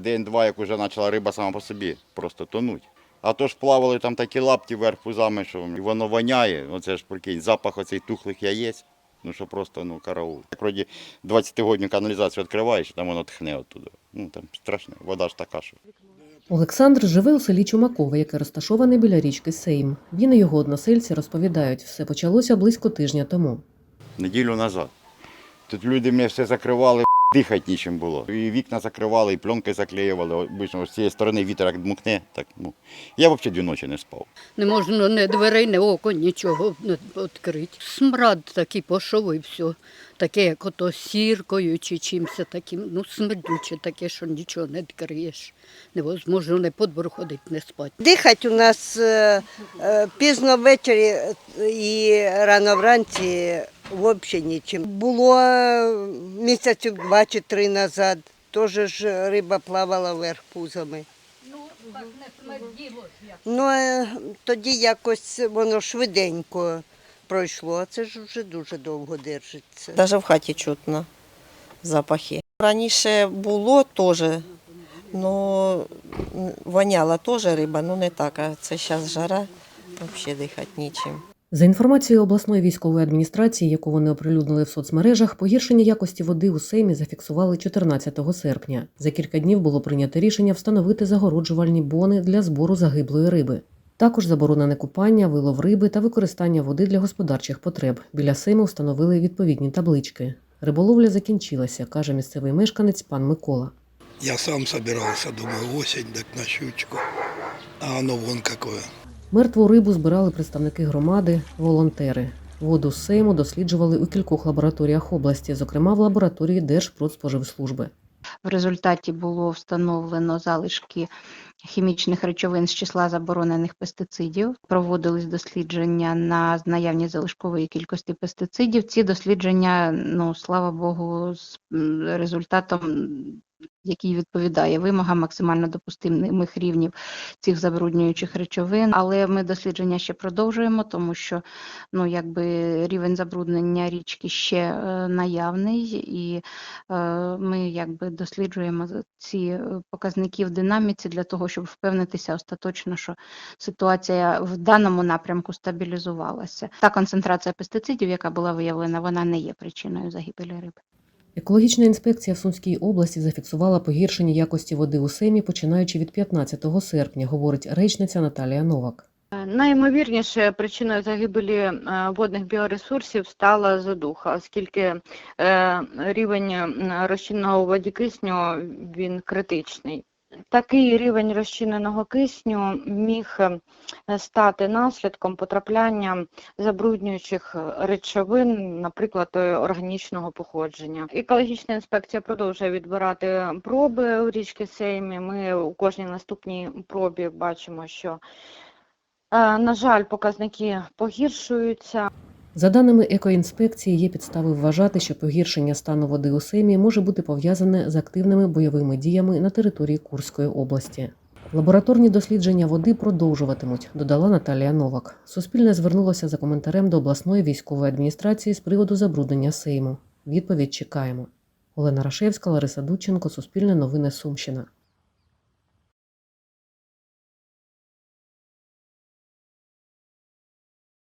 День-два, як вже почала риба сама по собі просто тонуть. А то ж плавали там такі лапті вверх пузами, що воно воняє. Оце ж прикинь, запах оцей тухлих яєць. Ну що просто ну караул. Як вроді 20-годню каналізацію відкриваєш, там воно тхне оттуда. Ну там страшно, вода ж така, що. Олександр живе у селі Чумакове, яке розташоване біля річки Сейм. Він і його односельці розповідають, все почалося близько тижня тому. неділю назад. Тут люди мені все закривали, дихати нічим було. І вікна закривали, і пленки заклеювали. Обично з цієї сторони вітер як дмухне. Так, ну. Я взагалі дві ночі не спав. Не можна ні дверей, ні окон, нічого не відкрити. Смрад такий пішов і все. Таке, як ото сіркою чи чимось таким, ну смердюче таке, що нічого не відкриєш. Невозможно не по двору ходити, не спати. Дихати у нас е, е, пізно ввечері е, і рано вранці взагалі нічим. Було е, місяців два чи три назад. Теж ж риба плавала вверх пузами. Ну, е, тоді якось воно швиденько пройшло, а це ж вже дуже довго держиться. Навіть в хаті чутно запахи. Раніше було теж, ну воняла теж риба, ну не так, а це зараз жара, взагалі дихати нічим. За інформацією обласної військової адміністрації, яку вони оприлюднили в соцмережах, погіршення якості води у Сеймі зафіксували 14 серпня. За кілька днів було прийнято рішення встановити загороджувальні бони для збору загиблої риби. Також заборонене купання, вилов риби та використання води для господарчих потреб. Біля Сейму встановили відповідні таблички. Риболовля закінчилася, каже місцевий мешканець пан Микола. Я сам собирался, думаю, осень, так на щучку. А оно вон какое. Мертву рибу збирали представники громади, волонтери. Воду Сейму досліджували у кількох лабораторіях області, зокрема в лабораторії Держпродспоживслужби. В результаті було встановлено залишки хімічних речовин з числа заборонених пестицидів. Проводились дослідження на наявність залишкової кількості пестицидів. Ці дослідження, ну слава Богу, з результатом, який відповідає вимогам максимально допустимих рівнів цих забруднюючих речовин. Але ми дослідження ще продовжуємо, тому що ну якби рівень забруднення річки ще е, наявний і Е, Ми якби досліджуємо ці е, показники в динаміці для того, щоб впевнитися остаточно, що ситуація в даному напрямку стабілізувалася. Та концентрація пестицидів, яка була виявлена, вона не є причиною загибелі риби. Екологічна інспекція в Сумській області зафіксувала погіршення якості води у семі, починаючи від 15 серпня, говорить речниця Наталія Новак. Е, Найімовірніше причиною загибелі е, водних біоресурсів стала задуха, оскільки е, рівень розчинного воді кисню він критичний. Такий рівень розчиненого кисню міг е, стати наслідком потрапляння забруднюючих речовин, наприклад, е, органічного походження. Екологічна інспекція продовжує відбирати проби у річки Сеймі. Ми у кожній наступній пробі бачимо, що Е, На жаль, показники погіршуються. За даними екоінспекції, є підстави вважати, що погіршення стану води у Сеймі може бути пов'язане з активними бойовими діями на території Курської області. Лабораторні дослідження води продовжуватимуть, додала Наталія Новак. Суспільне звернулося за коментарем до обласної військової адміністрації з приводу забруднення Сейму. Відповідь чекаємо. Олена Рашевська, Лариса Дученко, Суспільне новини Сумщина.